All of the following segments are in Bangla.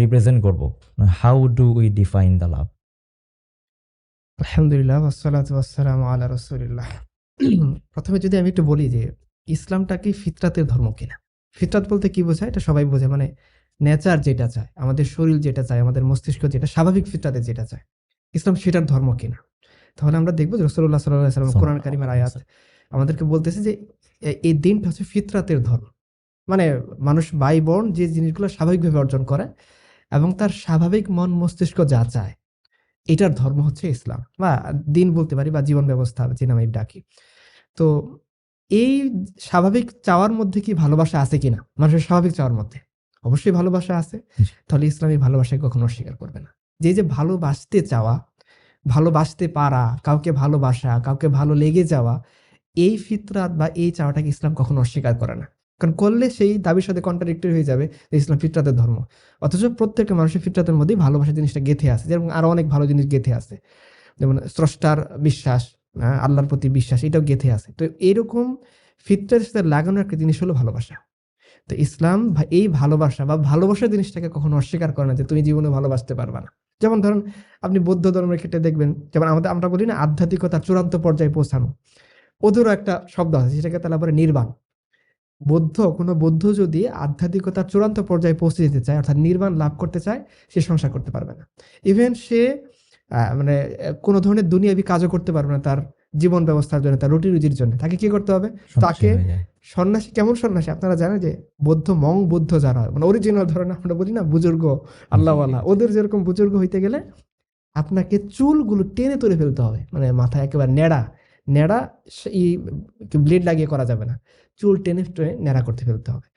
রিপ্রেজেন্ট করব। How do we define the love আলহামদুলিল্লাহ ওয়াসসালাতু ওয়াসসালামু আলা রাসূলিল্লাহ। প্রথমে যদি আমি একটু বলি যে ইসলামটা কি ফিতরাতের ধর্ম কিনা? ফিতরাত বলতে কি বোঝায়? এটা সবাই বোঝে। মানে নেচার যেটা চায় আমাদের শরীর যেটা চায় আমাদের মস্তিষ্ক যেটা স্বাভাবিক ফিতরাতে যেটা চায়। ইসলাম সেটার ধর্ম কিনা? তাহলে আমরা দেখব যে রসুল্লাহ সাল্লাহ সাল্লাম কোরআন কারিমের আয়াত আমাদেরকে বলতেছে যে এই দিনটা হচ্ছে ফিতরাতের ধর্ম। মানে মানুষ বাই বোন যে জিনিসগুলো স্বাভাবিকভাবে অর্জন করে এবং তার স্বাভাবিক মন মস্তিষ্ক যা চায় এটার ধর্ম হচ্ছে ইসলাম। বা দিন বলতে পারি বা জীবন ব্যবস্থা যে নামে ডাকি। তো এই স্বাভাবিক চাওয়ার মধ্যে কি ভালোবাসা আছে কিনা? মানুষের স্বাভাবিক চাওয়ার মধ্যে। অবশ্যই ভালোবাসা আছে। তাহলে ইসলামী ভালোবাসাকে কখনো অস্বীকার করবে না। যে যে ভালোবাসতে চাওয়া ভালোবাসতে পারা কাউকে ভালোবাসা কাউকে ভালো লেগে যাওয়া এই ফিতরাত বা এই চাওয়াটাকে ইসলাম কখনো অস্বীকার করে না। কারণ করলে সেই দাবির সাথে কন্ট্রাডিক্টরি হয়ে যাবে যে ইসলাম ফিতরাতের ধর্ম। অথচ প্রত্যেকটা মানুষের ফিতরাতের মধ্যেই ভালোবাসা জিনিসটা গেথে আছে, যেমন আরও অনেক ভালো জিনিস গেথে আছে। যেমন স্রষ্টার বিশ্বাস আল্লাহর প্রতি বিশ্বাস, এটাও গেথে আছে। তো এরকম ফিতরাতের সাথে লাগানো একটা জিনিস হলো ভালোবাসা। তো ইসলাম এই ভালোবাসা বা ভালোবাসা জিনিসটাকে কখনো অস্বীকার করে না যে তুমি জীবনে ভালোবাসতে পারবে না। যেমন ধরুন আপনি বৌদ্ধ ধর্মের ক্ষেত্রে দেখবেন, যেমন আমাদের, আমরা বলি না আধ্যাত্মিকতার চূড়ান্ত পর্যায়ে পৌঁছানো। ওদেরও একটা শব্দ আছে, সেটাকে তারা বলে নির্বাণ। বৌদ্ধ কোনো বৌদ্ধ যদি আধ্যাত্মিকতার চূড়ান্ত পর্যায়ে পৌঁছে যেতে চায় অর্থাৎ নির্বাণ লাভ করতে চায় সে সংসার করতে পারবে না। ইভেন সে মানে কোনো ধরনের দুনিয়াবি কাজও করতে পারবে না তার জীবন ব্যবস্থার জন্য তার রুটি রুজির জন্য। তাকে কি করতে হবে? তাকে- সন্ন্যাসী কেমন সন্ন্যাসী? আপনারা জানেন যে বৌদ্ধ মং বৌদ্ধ যারা মানে অরিজিনাল ধরনের আমরা বলি না বুজুর্গ আল্লাহওয়ালা ওদের যেরকম বুজুর্গ হইতে গেলে আপনাকে চুলগুলো টেনে তুলে ফেলতে হবে। মানে মাথায় একেবারে নেড়া নেড়া ব্লেড লাগিয়ে করা যাবে না। চুল টেনে টেনে নেড়া করতে ফেলতে হবে।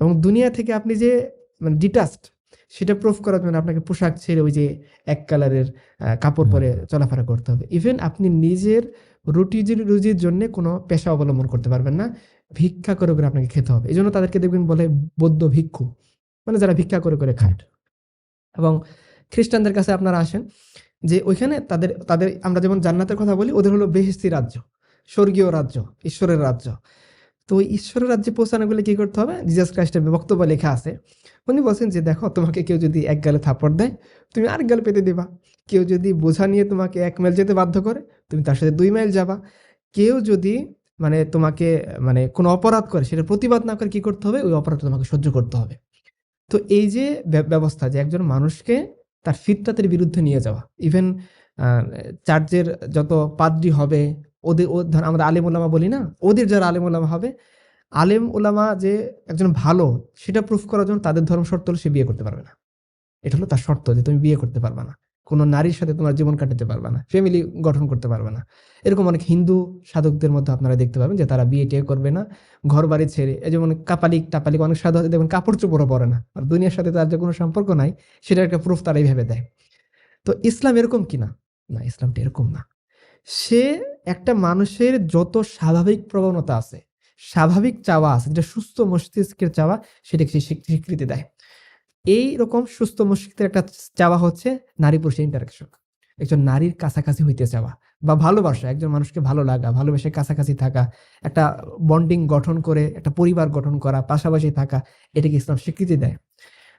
এবং দুনিয়া থেকে আপনি যে মানে ডিটাস্ট সেটা প্রুফ করার জন্য আপনাকে পোশাক ছেড়ে ওই যে এক কালারের কাপড় পরে চলাফেরা করতে হবে। ইভেন আপনি নিজের রুটি রুজির জন্য কোনো পেশা অবলম্বন করতে পারবেন না। ভিক্ষা করে করে আপনাকে খেতে হবে। এই জন্য তাদেরকে দেখবেন বলে বৌদ্ধ ভিক্ষু। মানে যারা ভিক্ষা করে করে খায়। এবং খ্রিস্টানদের কাছে আপনারা আসেন যে ওইখানে তাদের তাদের আমরা যেমন জান্নাতের কথা বলি ওদের হলো বেহেস্তি রাজ্য। স্বর্গীয় রাজ্য ঈশ্বরের রাজ্য। তো ঈশ্বরের রাজ্যে পৌঁছানো গেলে কি করতে হবে? জিজাস খ্রাইস্টের বক্তব্য লেখা আছে। উনি বলছেন যে, দেখো, তোমাকে কেউ যদি এক গালে থাপড় দেয়, তুমি আরেক গালে পেতে দিবা। কেউ যদি বোঝা নিয়ে তোমাকে এক মাইল যেতে বাধ্য করে, তুমি তার সাথে দুই মাইল যাবা। কেউ যদি মানে তোমাকে মানে কোনো অপরাধ করে, সেটা প্রতিবাদ না করে কি করতে হবে? ওই অপরাধটা তোমাকে সহ্য করতে হবে। তো এই যে ব্যবস্থা যে একজন মানুষকে তার ফিতরাতের বিরুদ্ধে নিয়ে যাওয়া ইভেন চার্চের যত পাদ্রি হবে ওদের, ও ধর আমরা আলেম ওলামা বলি না? ওদের যারা আলেম ওলামা হবে, আলেম ওলামা যে একজন ভালো, সেটা প্রুফ করার জন্য তাদের ধর্ম শর্ত হলে সে বিয়ে করতে পারবে না। এটা হলো তার শর্ত যে তুমি বিয়ে করতে পারবে না। কোনো নারীর সাথে তোমার জীবন কাটাতে পারবে না ফ্যামিলি গঠন করতে পারবে না। এরকম অনেক হিন্দু সাধকদের মধ্যে আপনারা দেখতে পাবেন যে তারা বিয়ে টিয়ে করবে না ঘর বাড়ি ছেড়ে, এই যেমন কাপালিক, টাপালিক অনেক সাধু আছে, দেখবেন কাপড় চোপড়ও পরে না। আর দুনিয়ার সাথে তার যে কোনো সম্পর্ক নাই, সেটা একটা প্রুফ তারাই ভেবে দেয়। তো ইসলাম এরকম কি না না, ইসলামটা এরকম না। সে একটা মানুষের যত স্বাভাবিক প্রবণতা আছে, স্বাভাবিক চাওয়া আছে, যেটা সুস্থ মস্তিষ্কের চাওয়া, সেটাকে স্বীকৃতি দেয়। এই রকম সুস্থ মস্তিষ্কের একটা চাওয়া হচ্ছে নারী পুরুষের ইন্টারাকশন একজন নারীর কাছাকাছি হইতে চাওয়া বা ভালোবাসা, একজন মানুষকে ভালো লাগা, ভালোবেসে কাছাকাছি থাকা, একটা বন্ডিং গঠন করে, একটা পরিবার গঠন করা, পাশাপাশি থাকা, এটাকে ইসলাম স্বীকৃতি দেয়।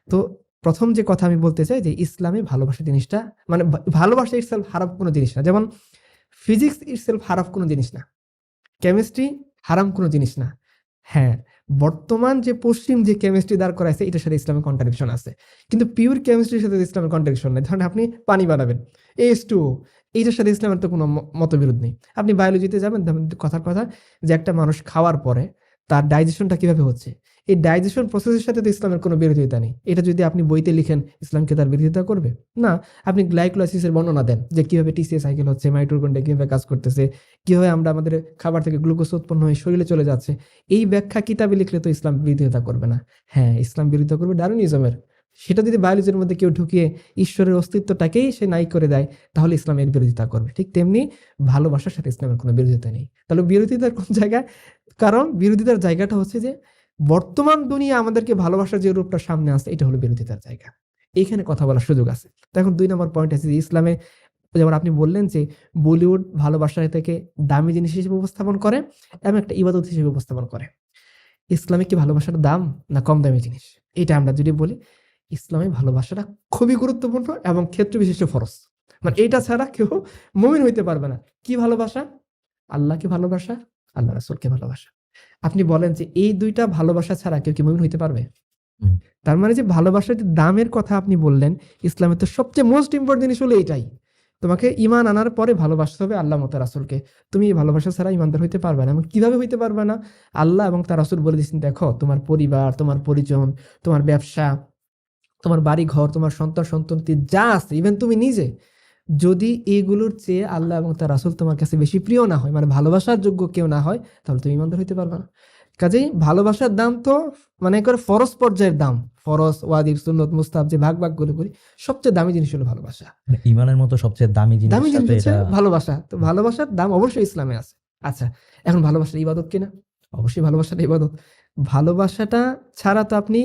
তো প্রথম যে কথা আমি বলতে চাই যে ইসলামে ভালোবাসা জিনিসটা মানে ভালোবাসা ইসলাম হারাপ কোনো জিনিস না। যেমন ফিজিক্স ইটসেলফ হারাফ কোনো জিনিস না। কেমিস্ট্রি হারাম কোনো জিনিস না। হ্যাঁ বর্তমান যে পশ্চিম যে কেমিস্ট্রি দাঁড় করাইছে, এটার সাথে ইসলামের কন্ট্রাডিকশন আছে। কিন্তু পিওর কেমিস্ট্রির সাথে ইসলামের কন্ট্রাডিকশন নেই। ধরেন আপনি পানি বানাবেন এস টু এইটার সাথে ইসলামের তো কোনো মতবিরোধ নেই। আপনি বায়োলজিতে যাবেন কথার কথা যে একটা মানুষ খাওয়ার পরে তার ডাইজেশনটা কীভাবে হচ্ছে? এই ডাইজেশন প্রসেসের সাথে তো ইসলামের কোনো বিরোধিতা নেই। এটা যদি আপনি বইতে লিখেন, ইসলামকে তার বিরোধিতা করবে? না। আপনি গ্লাইকোলাইসিসের বর্ণনা দেন যে কীভাবে টিসিএ সাইকেল হচ্ছে মাইটোকন্ড্রিয়া কীভাবে কাজ করতেছে, কীভাবে আমরা আমাদের খাবার থেকে গ্লুকোজ উৎপন্ন হয়ে শরীরে চলে যাচ্ছে। এই ব্যাখ্যা কিতাবে লিখলে তো ইসলাম বিরোধিতা করবে না। হ্যাঁ ইসলাম বিরোধিতা করবে ডারুনিজমের সেটা যদি বায়োলজির মধ্যে কেউ ঢুকিয়ে ঈশ্বরের অস্তিত্বটাকেই সে নাই করে দেয়, তাহলে ইসলাম এর বিরোধিতা করবে। ঠিক তেমনি ভালোবাসার সাথে ইসলামের কোনো বিরোধিতা নেই। তাহলে বিরোধিতার কোন জায়গায় কারণ বিরোধিতার জায়গাটা হচ্ছে যে, বর্তমান দুনিয়া আমাদেরকে ভালোবাসার যে রূপটা সামনে আসছে, এটা হলো বিরোধিতার জায়গা। এইখানে কথা বলার সুযোগ আছে। এখন দুই নম্বর পয়েন্ট আছে যে, ইসলামে যেমন আপনি বললেন যে, বলিউড ভালোবাসা থেকে দামি জিনিস হিসেবে উপস্থাপন করে এবং একটা ইবাদত হিসেবে উপস্থাপন করে। ইসলামে কি ভালোবাসার দাম না কম দামি জিনিস? এটা আমরা যদি বলি ইসলামে ভালোবাসাটা খুবই গুরুত্বপূর্ণ এবং ক্ষেত্র বিশিষ্ট ফরজ। মানে এইটা ছাড়া কেউ মমিন হইতে পারবে না। কি ভালোবাসা? আল্লাহকে ভালোবাসা আল্লাহ রাসুলকে ভালোবাসা। আপনি বলেন যে এই দুইটা ভালোবাসা ছাড়া কেউ কি মমিন হইতে পারবে? তার মানে যে ভালোবাসার যে দামের কথা আপনি বললেন ইসলামের তো সবচেয়ে মোস্ট ইম্পর্টেন্ট জিনিস হলো এটাই। তোমাকে ইমান আনার পরে ভালোবাসতে হবে আল্লাহ মতো রাসুলকে। তুমি এই ভালোবাসা ছাড়া ইমানদার হইতে পারবে না। এবং কীভাবে হইতে পারবে না? আল্লাহ এবং তার রাসুল বলে দিচ্ছেন দেখো তোমার পরিবার তোমার পরিজন তোমার ব্যবসা তোমার বাড়ি ঘর তোমার সন্তান সন্ততি যা আছে ইভেন তুমি নিজে যদি এগুলোর চেয়ে আল্লাহ এবং তার রাসুল তোমার কাছে বেশি প্রিয় না হয় মানে ভালোবাসার যোগ্য কেউ না হয় তাহলে তুমি ইমানদার হইতে পারবে না। কাজেই ভালোবাসার দাম তো মানে করে ফরজ পর্যায়ের দাম ফরজ ওয়াদিব সুন্নত মুস্তাব যে ভাগ ভাগ করে করি সবচেয়ে দামি জিনিস হলো ভালোবাসা। মানে ইমানের মতো সবচেয়ে দামি জিনিস দামি জিনিস হচ্ছে ভালোবাসা তো ভালোবাসার দাম অবশ্যই ইসলামে আছে। আচ্ছা এখন ভালোবাসার ইবাদত কিনা? অবশ্যই ভালোবাসার ইবাদত। ভালোবাসাটা ছাড়া তো আপনি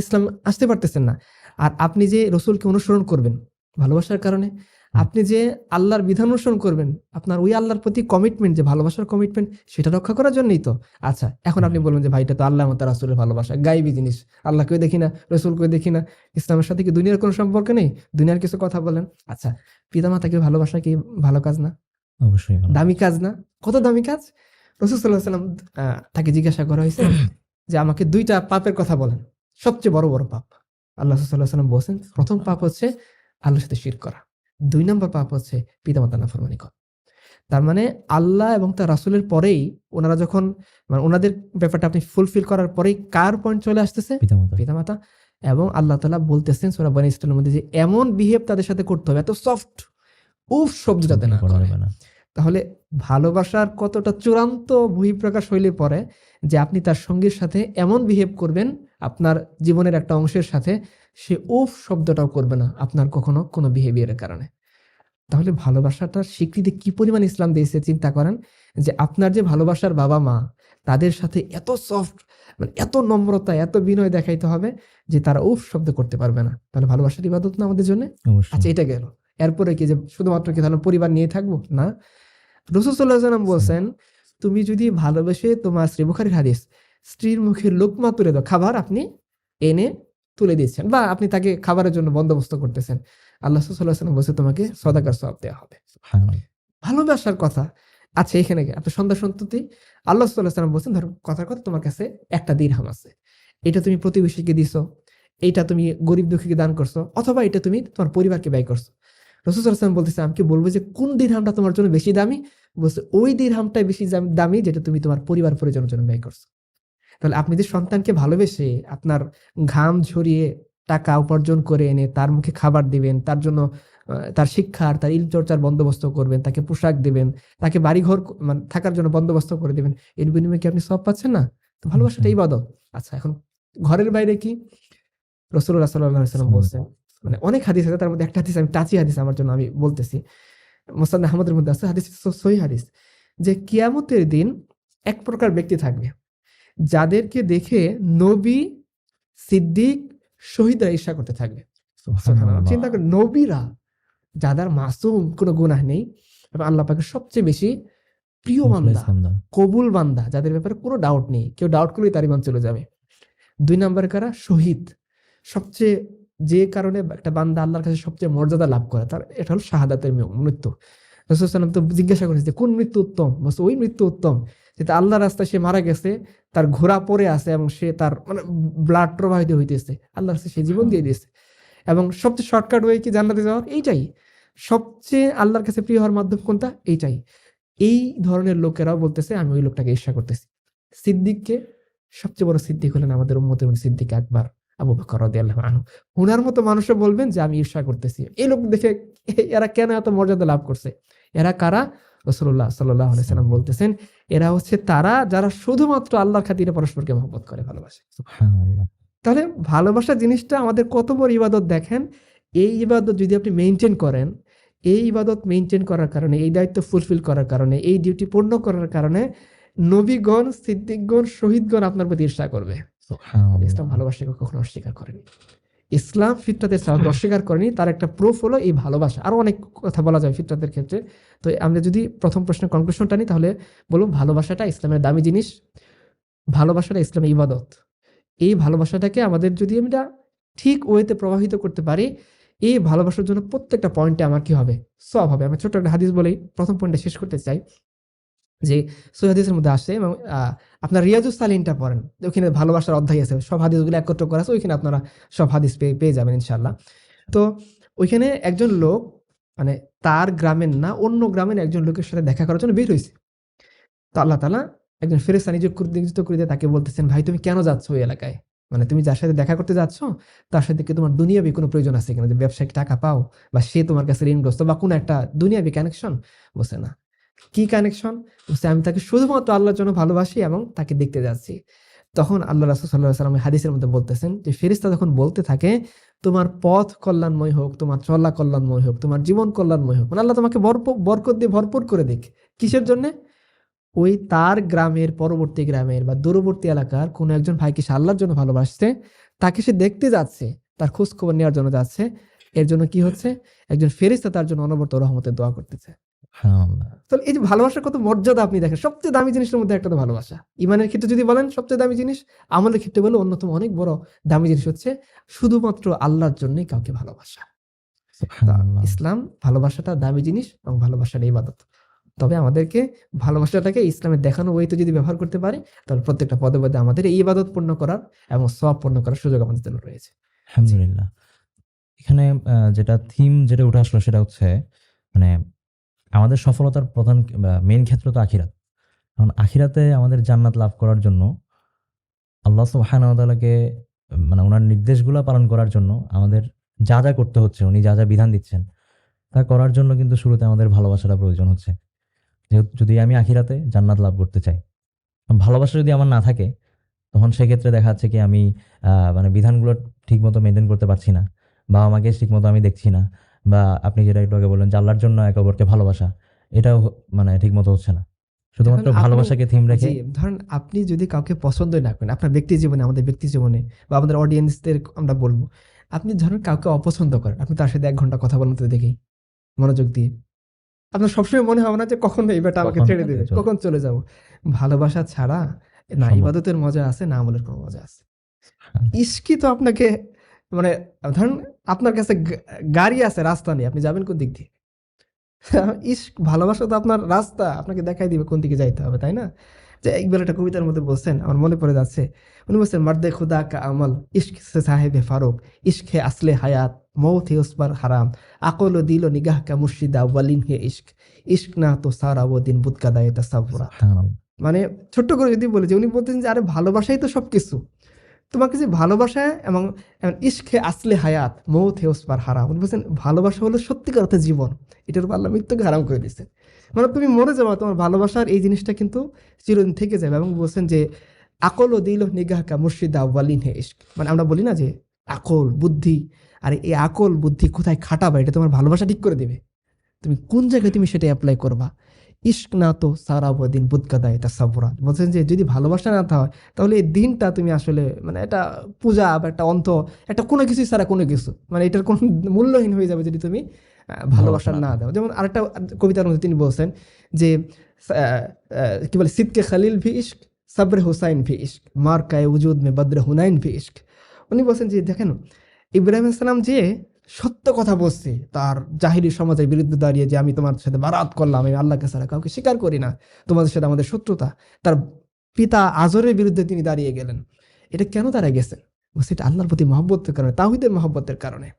ইসলাম আসতে পারতেছেন না। আর আপনি যে রসুলকে অনুসরণ করবেন ভালোবাসার কারণে আপনি যে আল্লাহর বিধান অনুসরণ করবেন আপনার ওই আল্লাহর প্রতি কমিটমেন্ট যে ভালোবাসার কমিটমেন্ট সেটা রক্ষা করার জন্যই তো। আচ্ছা এখন আপনি বলবেন যে ভাইটা তো আল্লাহ মতো রাসুলের ভালোবাসা গাইবি জিনিস। আল্লাহকেও দেখি না রসুলকেও দেখি না। ইসলামের সাথে কি দুনিয়ার কোনো সম্পর্ক নেই? দুনিয়ার কিছু কথা বলেন। আচ্ছা পিতামাতাকে ভালোবাসা কি ভালো কাজ না? অবশ্যই দামি কাজ। না? কত দামি কাজ? রসুল সাল্লাহ সাল্লাম তাকে জিজ্ঞাসা করা হয়েছে যে আমাকে দুইটা পাপের কথা বলেন সবচেয়ে বড় বড় পাপ। আল্লাহ সাল্লাহ সাল্লাম বলছেন প্রথম পাপ হচ্ছে আল্লাহর সাথে শির করা। দুই নম্বর পাপ হচ্ছে পিতামাতা নাফরমানি করা। তার মানে আল্লাহ এবং তার রাসুলের পরেই ওনারা যখন মানে ওনাদের ব্যাপারটা আপনি ফুলফিল করার পরেই কার পয়েন্ট চলে আসতেছে? পিতামাতা। পিতামাতা। এবং আল্লাহ তালা বলতেছেন সোরা বানী ইসলামের মধ্যে যে এমন বিহেভ তাদের সাথে করতে হবে এত সফট উফ করে। না। তাহলে ভালোবাসার কতটা চূড়ান্ত বহিঃপ্রকাশ হইলে পরে যে আপনি তার সঙ্গীর সাথে এমন বিহেভ করবেন আপনার জীবনের একটা অংশের সাথে সে উফ শব্দটাও করবে না আপনার কখনো কোনো বিহেভিয়ারের কারণে। তাহলে ভালোবাসাটার স্বীকৃতি কি পরিমাণ ইসলাম দিয়েছে চিন্তা করেন যে আপনার যে ভালোবাসার বাবা মা তাদের সাথে এত সফট মানে এত নম্রতা এত বিনয় দেখাইতে হবে যে তারা উফ শব্দ করতে পারবে না। তাহলে ভালোবাসার ইবাদত না আমাদের জন্য? আচ্ছা এটা গেল। এরপরে কি যে শুধুমাত্র কি তাহলে পরিবার নিয়ে থাকব? না। রসুল্লাহ সাল্লাম বলছেন তুমি যদি ভালোবেসে তোমার স্ত্রী বুখারির হাদিস স্ত্রীর মুখে লোকমা তুলে দাও খাবার আপনি এনে তুলে দিচ্ছেন বা আপনি তাকে খাবারের জন্য বন্দোবস্ত করতেছেন। আল্লাহ সাল্লাহ সাল্লাম বলছে তোমাকে সদাকার সব দেওয়া হবে। ভালোবাসার কথা আচ্ছা এখানে আপনার সন্ধ্যা সন্ততি। আল্লাহ সাল্লাহ সাল্লাম বলছেন ধরো কথার কথা তোমার কাছে একটা দিরহাম আছে। এটা তুমি প্রতিবেশীকে দিছো এইটা তুমি গরিব দুঃখীকে দান করছ অথবা এটা তুমি তোমার পরিবারকে ব্যয় করছ। রসুল সাল্লাম বলতেছে আমি কি বলব যে কোন দিরহামটা তোমার জন্য বেশি দামি? বলছে ওই দিরহামটাই বেশি দামি যেটা তুমি তোমার পরিবার পরিজনের জন্য ব্যয় করছ। তাহলে আপনি যে সন্তানকে ভালোবেসে আপনার ঘাম ঝরিয়ে টাকা উপার্জন করে এনে তার মুখে খাবার দিবেন তার জন্য তার শিক্ষার তার ইল চর্চার বন্দোবস্ত করবেন তাকে পোশাক দিবেন তাকে বাড়িঘর মানে থাকার জন্য বন্দোবস্ত করে দিবেন এর বিনিময়ে কি আপনি সব পাচ্ছেন না? তো ভালোবাসাটা ইবাদত। আচ্ছা এখন ঘরের বাইরে কি? রসুল্লাহ সাল্লাহ সাল্লাম বলছেন মানে অনেক হাদিস আছে তার মধ্যে একটা হাদিস আমি টাচি হাদিস আমার জন্য আমি বলতেছি। মোসাদ আহমদের মধ্যে আছে হাদিস সহি হাদিস যে কিয়ামতের দিন এক প্রকার ব্যক্তি থাকবে যাদেরকে দেখে নবী সিদ্দিক শহীদরা ঈর্ষা করতে থাকবে। চিন্তা করেন নবীরা যাদের মাসুম কোনো গুনাহ নেই আল্লাহ পাকে সবচেয়ে বেশি প্রিয় বান্দা কবুল বান্দা যাদের ব্যাপারে কোনো ডাউট নেই কেউ ডাউট করলেই তার ইমান চলে যাবে। দুই নম্বরে কারা? শহীদ। সবচেয়ে যে কারণে একটা বান্দা আল্লাহর কাছে সবচেয়ে মর্যাদা লাভ করে, তার এটা হলো শাহাদাতের মৃত্যু। রসুলাম তো জিজ্ঞাসা করেছে কোন মৃত্যু উত্তম? বলছে, ওই মৃত্যু উত্তম, যেটা আল্লাহ রাস্তায় সে মারা গেছে, তার ঘোড়া পরে আছে এবং সে তার মানে ব্লাড প্রবাহিত হইতেছে আল্লাহ রাস্তায় সে জীবন দিয়ে দিয়েছে। এবং সবচেয়ে শর্টকাট ওয়ে কি জান্নাতে যাওয়ার? এইটাই। সবচেয়ে আল্লাহর কাছে প্রিয় হওয়ার মাধ্যম কোনটা? এইটাই। এই ধরনের লোকেরাও বলতেছে, আমি ওই লোকটাকে ঈর্ষা করতেছি। সিদ্দিককে সবচেয়ে বড় সিদ্দিক হলেন আমাদের উম্মতের মধ্যে সিদ্দিক আকবর। আবু বকর রাদিয়াল্লাহু আনহু। ওনার মতো মানুষও বলবেন যে, আমি ঈর্ষা করতেছি। এই লোক দেখে এরা কেন এত মর্যাদা লাভ করছে? এরা কারা? রসুল্লাহ সাল্লাহ সাল্লাম বলতেছেন, এরা হচ্ছে তারা যারা শুধুমাত্র আল্লাহর খাতিরে পরস্পরকে মহব্বত করে, ভালোবাসে। তাহলে ভালোবাসা জিনিসটা আমাদের কত বড় ইবাদত দেখেন? এই ইবাদত যদি আপনি মেনটেন করেন, এই ইবাদত মেনটেন করার কারণে, এই দায়িত্ব ফুলফিল করার কারণে, এই ডিউটি পূর্ণ করার কারণে নবীগণ, সিদ্দিকগণ, শহীদগণ আপনার প্রতি ঈর্ষা করবে। ইসলাম ভালোবাসাকে কখনো অস্বীকার করেনি। ইসলাম ফিতরাতের সাহায্য অস্বীকার করেনি তার একটা প্রুফ হলো এই ভালোবাসা। আরও অনেক কথা বলা যায় ফিতরাতের ক্ষেত্রে। তো আমরা যদি প্রথম প্রশ্নের কনক্লুশনটা নিই তাহলে বলুন ভালোবাসাটা ইসলামের দামি জিনিস? ভালোবাসাটা ইসলামের ইবাদত। এই ভালোবাসাটাকে আমাদের যদি আমরা ঠিক ওয়েতে প্রবাহিত করতে পারি এই ভালোবাসার জন্য প্রত্যেকটা পয়েন্টে আমার কি হবে? সব হবে। আমি ছোট্ট একটা হাদিস বলেই প্রথম পয়েন্টটা শেষ করতে চাই। যে সই হাদিসের মধ্যে আসে এবং আপনার রিয়াজুস সালিনটা পড়েন। ওইখানে ভালোবাসার অধ্যায় আছে। সব হাদিসগুলো একত্র করা আছে, ওইখানে আপনারা সব হাদিস পেয়ে পেয়ে যাবেন ইনশাল্লাহ তো ওইখানে একজন লোক মানে তার গ্রামের না, অন্য গ্রামের একজন লোকের সাথে দেখা করার জন্য বের হয়েছে তো আল্লাহ তালা একজন ফেরেস্তা নিযুক্ত নিযুক্ত করে দিয়ে তাকে বলতেছেন, ভাই, তুমি কেন যাচ্ছ ওই এলাকায়? মানে তুমি যার সাথে দেখা করতে যাচ্ছ, তার সাথে কি তোমার দুনিয়াবি কোনো প্রয়োজন আছে কিনা? যে ব্যবসায়িক টাকা পাও বা সে তোমার কাছে ঋণগ্রস্ত বা কোনো একটা দুনিয়াবি কানেকশন বসে না। কি কানেকশন বলছে, আমি তাকে শুধুমাত্র আল্লাহর জন্য ভালোবাসি এবং তাকে দেখতে যাচ্ছি। তখন আল্লাহ রাসুল সাল্লাহ সাল্লাম হাদিসের মধ্যে বলতেছেন যে ফেরিস্তা যখন বলতে থাকে, তোমার পথ কল্যাণময় হোক, তোমার চলা কল্যাণময় হোক, তোমার জীবন কল্যাণময় হোক মানে আল্লাহ তোমাকে বরকত দিয়ে ভরপুর করে দিক। কিসের জন্যে? ওই তার গ্রামের পরবর্তী গ্রামের বা দূরবর্তী এলাকার কোনো একজন ভাইকে সে আল্লাহর জন্য ভালোবাসছে, তাকে সে দেখতে যাচ্ছে, তার খোঁজ খবর নেওয়ার জন্য যাচ্ছে। এর জন্য কি হচ্ছে? একজন ফেরিস্তা তার জন্য অনবরত রহমতের দোয়া করতেছে। তাহলে এই যে ভালোবাসার কত মর্যাদা আপনি দেখেন সবচেয়ে দামি জিনিসের মধ্যে একটা তো ভালোবাসা। ইমানের ক্ষেত্রে যদি বলেন সবচেয়ে দামি জিনিস আমাদের ক্ষেত্রে বলে অন্যতম অনেক বড় দামি জিনিস হচ্ছে শুধুমাত্র আল্লাহর জন্যই কাউকে ভালোবাসা। ইসলাম ভালোবাসাটা দামি জিনিস এবং ভালোবাসার ইবাদত। তবে আমাদেরকে ভালোবাসাটাকে ইসলামের দেখানো ওইতে যদি ব্যবহার করতে পারি তাহলে প্রত্যেকটা পদে পদে আমাদের এই ইবাদত পূর্ণ করার এবং সব পূর্ণ করার সুযোগ আমাদের জন্য রয়েছে। আলহামদুলিল্লাহ। এখানে যেটা থিম যেটা উঠে আসলো সেটা হচ্ছে মানে আমাদের সফলতার প্রধান মেইন ক্ষেত্র তো আখিরাত। এখন আখিরাতে আমাদের জান্নাত লাভ করার জন্য আল্লাহ সুবহানাহু ওয়া মানে ওনার নির্দেশগুলো পালন করার জন্য আমাদের যা যা করতে হচ্ছে, উনি যা যা বিধান দিচ্ছেন, তা করার জন্য কিন্তু শুরুতে আমাদের ভালোবাসাটা প্রয়োজন হচ্ছে। যেহেতু যদি আমি আখিরাতে জান্নাত লাভ করতে চাই, ভালোবাসা যদি আমার না থাকে, তখন সেক্ষেত্রে দেখা যাচ্ছে কি আমি মানে বিধানগুলো ঠিকমতো মেনটেন করতে পারছি না বা আমাকে ঠিকমতো আমি দেখছি না। বা আপনি যেটা একটু আগে বললেন যে আল্লাহর জন্য একে অপরকে ভালোবাসা এটাও মানে ঠিকমতো হচ্ছে না। শুধুমাত্র ভালোবাসাকে থিম রেখে ধরেন আপনি যদি কাউকে পছন্দ না করেন আপনার ব্যক্তি জীবনে আমাদের ব্যক্তি জীবনে বা আমাদের অডিয়েন্সদের আমরা বলব আপনি ধরেন কাউকে অপছন্দ করেন আপনি তার সাথে এক ঘণ্টা কথা বলেন তো দেখি মনোযোগ দিয়ে। আপনার সবসময় মনে হবে না যে কখন এই বেটা আমাকে ছেড়ে দেবে কখন চলে যাব। ভালোবাসা ছাড়া না ইবাদতের মজা আছে না আমলের কোনো মজা আছে। ইস্কি তো আপনাকে মানে ধরেন আপনার কাছে গাড়ি আছে রাস্তা নেই আপনি যাবেন কোন দিক দিয়ে? ইস্ক ভালোবাসা তো আপনার রাস্তা আপনাকে দেখাই দিবে কোন দিকে যাইতে হবে তাই না? যে একবার একটা কবিতার মধ্যে বলছেন আমার মনে পড়ে যাচ্ছে উনি বলছেন মার্দে খুদা কা আমল ইস্ক সে সাহেবে ফারুক ইস্ক হে আসলে হায়াত মৌত হে উস पर হারাম আকল ও দিল নিগাহ কা মুর্শিদা ওয়ালিন হে ইস্ক ইস্ক না তো সারা ও দিন বুত কা দায়ে তাসাবুরা। মানে ছোট্ট করে যদি বলে যে উনি বলতেন যে আরে ভালোবাসাই তো সবকিছু। তোমাকে যে ভালোবাসা এবং ইস্কে আসলে হায়াত, মৌত হেউস পার হারাম। বলছেন, ভালোবাসা হলো সত্যিকার অর্থে জীবন। এটার উপর আল্লাহ মৃত্যুকে হারাম করে দিচ্ছে মানে তুমি মরে যাব, তোমার ভালোবাসার এই জিনিসটা কিন্তু চিরদিন থেকে যাবে এবং বলছেন যে, আকল ও দিল নিগাহকা মুর্শিদা ওয়ালিন হে ইস্ক মানে আমরা বলি না যে, আকল, বুদ্ধি, আর এই আকল, বুদ্ধি কোথায় খাটাবা? এটা তোমার ভালোবাসা ঠিক করে দেবে। তুমি কোন জায়গায় তুমি সেটা অ্যাপ্লাই করবা? ইস্ক না তো সারা দিন বুদকাদা এটা সাবরা বলছেন যে যদি ভালোবাসা না হয় তাহলে এই দিনটা তুমি আসলে মানে এটা পূজা বা একটা অন্ত একটা কোনো কিছুই সারা কোনো কিছু মানে এটার কোনো মূল্যহীন হয়ে যাবে যদি তুমি ভালোবাসা না দাও। যেমন আরেকটা কবিতার মধ্যে তিনি বলছেন যে কি বলে সিদকে খালিল ভি ইস্ক সাবরে হুসাইন ভি ইস্ক মার কায়ে উজুদ মে বদ্রে হুনাইন ভি ইস্ক উনি বলছেন যে দেখেন ইব্রাহিম ইসলাম যে সত্য কথা বলছে তার জাহিরি সমাজের বিরুদ্ধে দাঁড়িয়ে যে আমি তোমার সাথে বারাত করলাম, আমি আল্লাহকে ছাড়া কাউকে স্বীকার করি না। তোমাদের সাথে আমাদের শত্রুতা। তার পিতা আজরের বিরুদ্ধে তিনি দাঁড়িয়ে গেলেন। এটা কেন তারা গেছেন? এটা আল্লাহর প্রতি মহব্বতের কারণে তাহিদের মহব্বতের কারণে।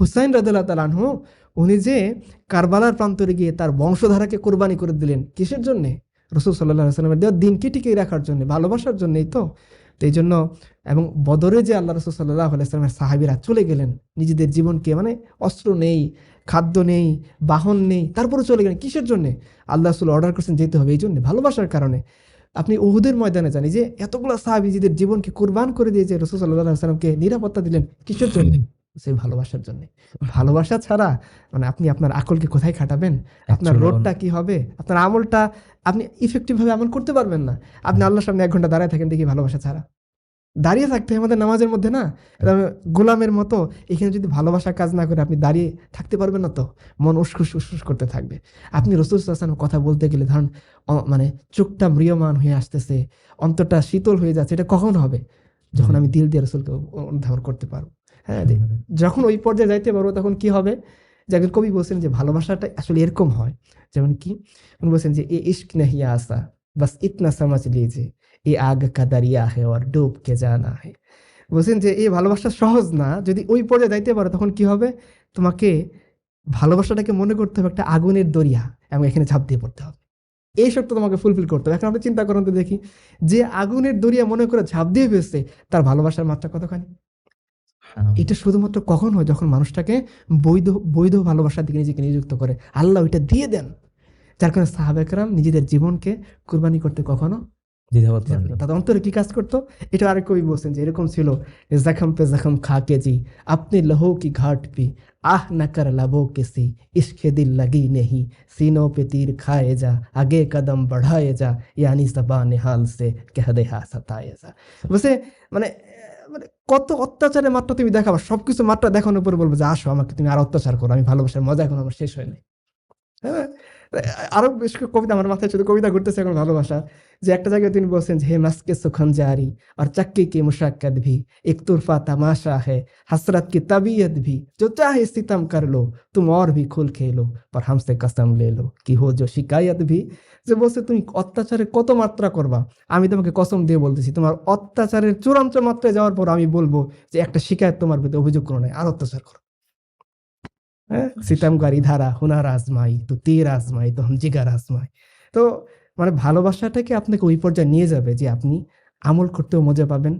হুসাইন রাদুল্লাহ তালানহু উনি যে কারবালার প্রান্তরে গিয়ে তার বংশধারাকে কোরবানি করে দিলেন, কিসের জন্যে? রসুল সাল্লাহ সাল্লামের দেওয়ার দিনকে টিকিয়ে রাখার জন্য, ভালোবাসার জন্যই তো। তো এই জন্য এবং বদরে যে আল্লাহ রসুল সাল্লাহ আলাইসলামের সাহাবিরা চলে গেলেন, নিজেদের জীবনকে মানে অস্ত্র নেই, খাদ্য নেই, বাহন নেই, তারপরে চলে গেলেন কিসের জন্য? আল্লাহ রসুল অর্ডার করছেন যেতে হবে এই জন্য ভালোবাসার কারণে। আপনি উহুদের ময়দানে জানি যে এতগুলো সাহাবি নিজেদের জীবনকে কুরবান করে দিয়ে যে রসুল সাল্লাহ সাল্লামকে নিরাপত্তা দিলেন, কিসের জন্য? সেই ভালোবাসার জন্য। ভালোবাসা ছাড়া মানে আপনি আপনার আকলকে কোথায় খাটাবেন? আপনার রোডটা কি হবে? আপনার আমলটা আপনি ইফেক্টিভ ভাবে আমল করতে পারবেন না। আপনি আল্লাহর সামনে এক ঘণ্টা দাঁড়ায় থাকেন দেখি ভালোবাসা ছাড়া। দাঁড়িয়ে থাকতে হয় আমাদের নামাজের মধ্যে না? গোলামের মতো এখানে যদি ভালোবাসা কাজ না করে আপনি দাঁড়িয়ে থাকতে পারবেন না তো? মন উসখুস উসখুস করতে থাকবে। আপনি রসুল হাসানের কথা বলতে গেলে ধরুন মানে চোখটা ম্রিয়মান হয়ে আসতেছে অন্তরটা শীতল হয়ে যাচ্ছে এটা কখন হবে? যখন আমি দিল দিয়ে রসুলকে অনুধাবন করতে পারব। হ্যাঁ, হ্যাঁ, হ্যাঁ যখন ওই পর্যায়ে যাইতে পারব তখন কি হবে? যে একজন কবি বলছেন যে ভালোবাসাটা আসলে এরকম হয়। যেমন কি? উনি বলছেন যে এ ইস্ক নাহিয়া আসা বাস ইতনা সামাজ লিয়েছে এ আগ কাদারিয়া হে ওর ডুব কে জানা হে। বলছেন যে এই ভালোবাসা সহজ না। যদি ওই পর্যায়ে যাইতে পারো তখন কি হবে? তোমাকে ভালোবাসাটাকে মনে করতে হবে একটা আগুনের দরিয়া এবং এখানে ঝাঁপ দিয়ে পড়তে হবে। এই তো তোমাকে ফুলফিল করতে হবে। এখন আমরা চিন্তা করুন তো দেখি যে আগুনের দরিয়া মনে করে ঝাঁপ দিয়ে ফেলছে তার ভালোবাসার মাত্রা কতখানি? এটা শুধুমাত্র কখন হয়? যখন মানুষটাকে বৈধ বৈধ ভালোবাসার দিকে নিজেকে নিযুক্ত করে। আল্লাহ ওইটা দিয়ে দেন। যার কারণে সাহাবেকরাম নিজেদের জীবনকে কুরবানি করতে কখনো তাদের অন্তরে কি কাজ করতো? এটা আর কবি বলছেন যে এরকম ছিল জাখম পে জাখম খা কেজি আপনি লহো কি ঘাট পি আহ না কর লাবো কেসি ইসকে দিল লাগি নেহি সিনো পে তীর খায়ে যা আগে কদম বাড়ায়ে যা ইয়ানি সবা নেহাল সে কেহ দেহা সতায়ে যা। বসে মানে মানে কত অত্যাচারের মাত্রা তুমি দেখাবা? সবকিছু মাত্রা দেখানোর পরে বলব যে, আসো আমাকে, তুমি আর অত্যাচার করো, আমি ভালোবাসার মজা এখন আমার শেষ হয়নি হ্যাঁ? আরো বেশ কিছু কবিতা আমার মাথায় শুধু কবিতা ঘুরতেছে এখন ভালোবাসা যে একটা জায়গায় তিনি বলছেন যে হে মাসকে সুখন জারি और चक्की की मुशक्कत भी एक तुरफा तमाशा है हसरत की तबीयत भी जो चाहे सितम कर लो तुम और भी खुल खेलो पर हमसे कसम ले लो कि हो जो शिकायत भी যে বলছে তুমি অত্যাচারের কত মাত্রা করবা আমি তোমাকে কসম দিয়ে বলতেছি তোমার অত্যাচারের চূড়ান্ত মাত্রায় যাওয়ার পর আমি বলবো যে একটা শিকায়ত তোমার প্রতি অভিযোগ করো নাই আর অত্যাচার করো হ্যাঁ সিতামগারি ধারা হুনার আজমাই তো তীর আজমাই তো হম জিগার আজমাই তো মানে ভালোবাসাটাকে আপনাকে ওই পর্যায়ে নিয়ে যাবে যে আপনি আমল করতেও মজা পাবেন,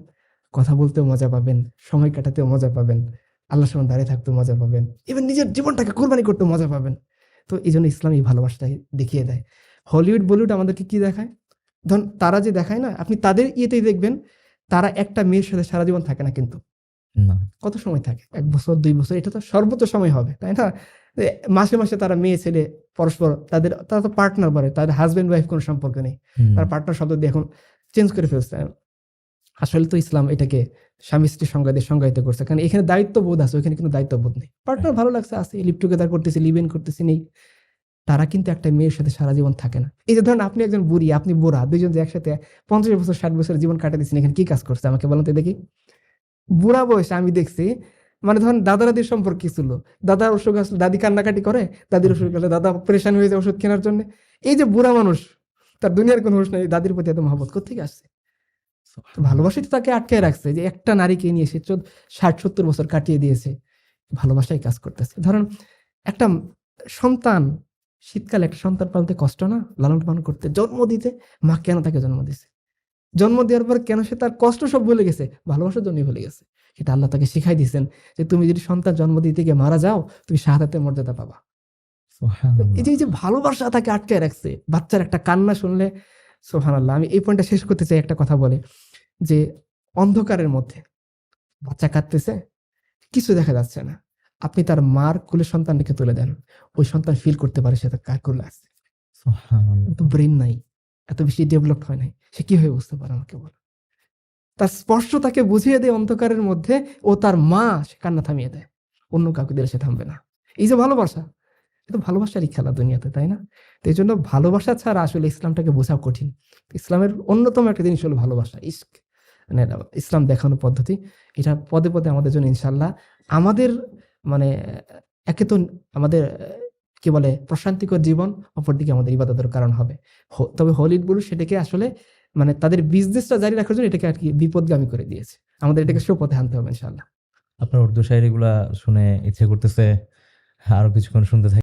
কথা বলতেও মজা পাবেন, সময় কাটাতেও মজা পাবেন, আল্লাহর সামনে দাঁড়িয়ে থাকতেও মজা পাবেন এবার নিজের জীবনটাকে কোরবানি করতেও মজা পাবেন। তো এই জন্য ইসলাম এই ভালোবাসাটা দেখিয়ে দেয়। হলিউড, বলিউড আমাদেরকে কি দেখায়? ধরুন তারা যে দেখায় না, আপনি তাদের ইয়েতেই দেখবেন, তারা একটা মেয়ের সাথে সারা জীবন থাকে না কিন্তু। না। কত সময় থাকে? এক বছর দুই বছর এটা তো সর্বোচ্চ সময় হবে তাই না? মাসে মাসে তারা মেয়ে ছেলে পরস্পর তাদের তারা তো পার্টনার বলে তাদের হাজবেন্ড ওয়াইফ কোনো সম্পর্ক নেই। তার পার্টনার শব্দ দিয়ে এখন চেঞ্জ করে ফেলছে। আসলে তো ইসলাম এটাকে স্বামী স্ত্রী সংজ্ঞা দিয়ে সংজ্ঞায়িত করছে কারণ এখানে দায়িত্ববোধ আছে ওইখানে কিন্তু দায়িত্ববোধ নেই। পার্টনার ভালো লাগছে আছে লিভ টুগেদার করতেছি লিভ ইন করতেছি নেই। তারা কিন্তু একটা মেয়ের সাথে সারা জীবন থাকে না। এই যে ধরেন আপনি একজন বুড়ি আপনি বুড়া দুইজন যে একসাথে পঞ্চাশ বছর ষাট বছর জীবন কাটা দিচ্ছেন এখানে কি কাজ করছে? আমাকে বলুন তো দেখি। বুড়া বয়সে আমি দেখছি মানে ধরেন দাদা দাদির সম্পর্ক কি ছিল? দাদার অসুখ আসলে দাদি কান্নাকাটি করে দাদির অসুখ আসলে দাদা পরেশান হয়ে যায় ওষুধ কেনার জন্য। এই যে বুড়া মানুষ তার দুনিয়ার কোনো হুশ নেই দাদির প্রতি এত মহব্বত কোথেকে আসছে? ভালোবাসাই তো তাকে আটকায় রাখছে যে একটা নারীকে নিয়ে সে চোদ্দ ষাট সত্তর বছর কাটিয়ে দিয়েছে। ভালোবাসাই কাজ করতেছে। ধরেন একটা সন্তান শীতকালে একটা সন্তান পালতে কষ্ট না? লালন পালন করতে জন্ম দিতে মা কেন তাকে জন্ম দিছে? জন্ম দেওয়ার পর কেন সে তার কষ্ট সব ভুলে গেছে? ভালোবাসার জন্যই ভুলে গেছে। সেটা আল্লাহ তাকে শিখাই দিয়েছেন যে তুমি যদি সন্তান জন্ম দিতে গিয়ে মারা যাও তুমি শাহাদাতের মর্যাদা পাবা। এই যে এই যে ভালোবাসা তাকে আটকায় রাখছে বাচ্চার একটা কান্না শুনলে সোহান আল্লাহ আমি এই পয়েন্টটা শেষ করতে চাই একটা কথা বলে যে অন্ধকারের মধ্যে বাচ্চা কাঁদতেছে কিছু দেখা যাচ্ছে না। আপনি তার মার কুলের সন্তানটাকে তুলে দেন। ওই সন্তান ফিল করতে পারে সে তার কার কুলে আছে। ব্রেন নাই। এত বেশি ডেভেলপড হয় নাই। সে কি হয়ে বুঝতে পারে আমাকে বলো? তার স্পর্শ তাকে বুঝিয়ে দেয় অন্ধকারের মধ্যে ও তার মা সে কান্না থামিয়ে দেয়। অন্য কাউকে দিলে সে থামবে না। এই যে ভালোবাসা, এটা ভালোবাসারই খেলা দুনিয়াতে, তাই না? তো এই জন্য ভালোবাসা ছাড়া আসলে ইসলামটাকে বোঝা কঠিন। ইসলামের অন্যতম একটা জিনিস হলো ভালোবাসা ইস্ক মানে ইসলাম দেখানোর পদ্ধতি। এটা পদে পদে আমাদের জন্য ইনশাল্লাহ আমাদের মানে একে তো আমাদের কি বলে প্রশান্তিকর জীবন অপরদিকে আমাদের ইবাদতের কারণ হবে। তবে হলিউড বলু সেটাকে আসলে মানে তাদের বিজনেসটা জারি রাখার জন্য এটাকে আর কি বিপদগামী করে দিয়েছে। আমাদের এটাকে সুপথে আনতে হবে ইনশাল্লাহ আপনার উর্দু শায়রিগুলা শুনে ইচ্ছে করতেছে আরও কিছুক্ষণ শুনতে থাকি।